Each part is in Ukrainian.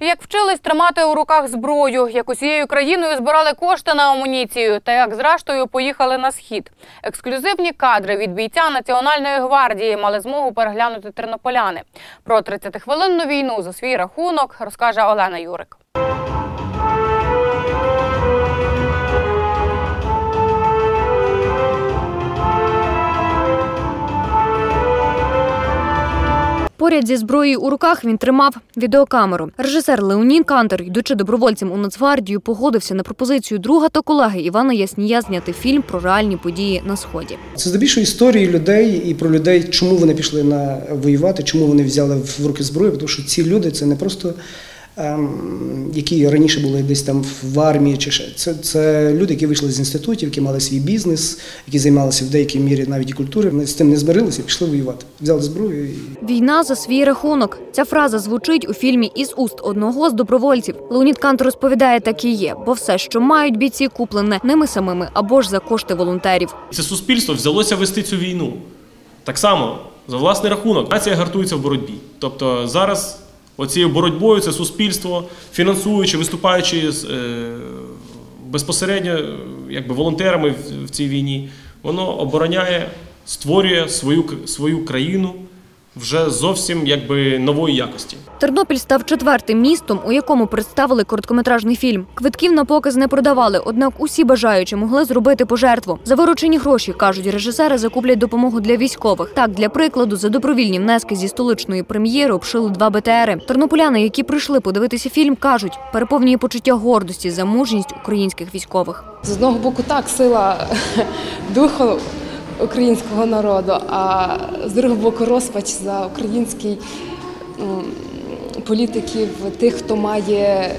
Як вчились тримати у руках зброю, як усією країною збирали кошти на амуніцію, та як зрештою поїхали на схід. Ексклюзивні кадри від бійця Національної гвардії мали змогу переглянути тернополяни. Про 30-хвилинну війну за свій рахунок розкаже Олена Юрик. Поряд зі зброєю у руках він тримав відеокамеру. Режисер Леонін Кантер, йдучи добровольцем у Нацгвардію, погодився на пропозицію друга та колеги Івана Яснія зняти фільм про реальні події на сході. Це здебільшого історії людей і про людей, чому вони пішли на воювати, чому вони взяли в руки зброю. Тому що ці люди це не просто які раніше були десь там в армії, чи ще це, це люди, які вийшли з інститутів, які мали свій бізнес, які займалися в деякій мірі навіть і культурою. Вони з тим не змирилися пішли воювати. Взяли зброю і Війна за свій рахунок. Ця фраза звучить у фільмі із уст одного з добровольців. Леонід Кантер розповідає, так і є, бо все, що мають бійці, куплене ними самими або ж за кошти волонтерів. Це суспільство взялося вести цю війну. Так само, за власний рахунок, нація гартується в боротьбі. Тобто зараз оцією боротьбою це суспільство, фінансуючи, виступаючи з, е, безпосередньо якби, волонтерами в, в цій війні, воно обороняє, створює свою, свою країну вже зовсім якби, нової якості. Тернопіль став четвертим містом, у якому представили короткометражний фільм. Квитків на показ не продавали, однак усі бажаючі могли зробити пожертву. За виручені гроші кажуть режисери, закуплять допомогу для військових. Так, для прикладу, за добровільні внески зі столичної прем'єри обшили два БТРи. Тернополяни, які прийшли подивитися фільм, кажуть, переповнює почуття гордості за мужність українських військових. З одного боку, так, сила духу українського народу, а з другого боку, розпач за український політиків, тих, хто має е,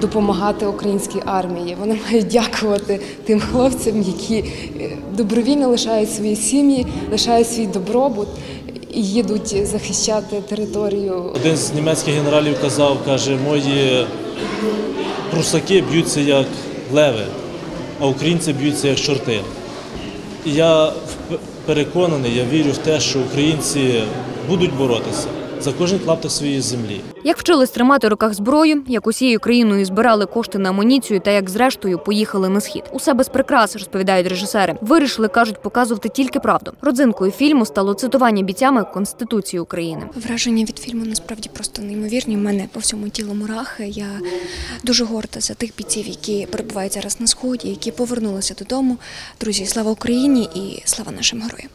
допомагати українській армії. Вони мають дякувати тим хлопцям, які е, добровільно лишають свої сім'ї, лишають свій добробут і їдуть захищати територію Один з німецьких генералів казав, каже, мої прусаки б'ються як леви, а українці б'ються як чорти. Я переконаний, я вірю в те, що українці будуть боротися за кожен клаптик своєї землі. Як вчились тримати в руках зброю, як усією країною збирали кошти на амуніцію та як зрештою поїхали на схід. Усе без прикрас, розповідають режисери. Вирішили, кажуть, показувати тільки правду. Родзинкою фільму стало цитування бійцями Конституції України. Враження від фільму насправді просто неймовірні. У мене по всьому тілу мурахи. Я дуже горда за тих бійців, які перебувають зараз на сході, які повернулися додому. Друзі, слава Україні і слава нашим героям.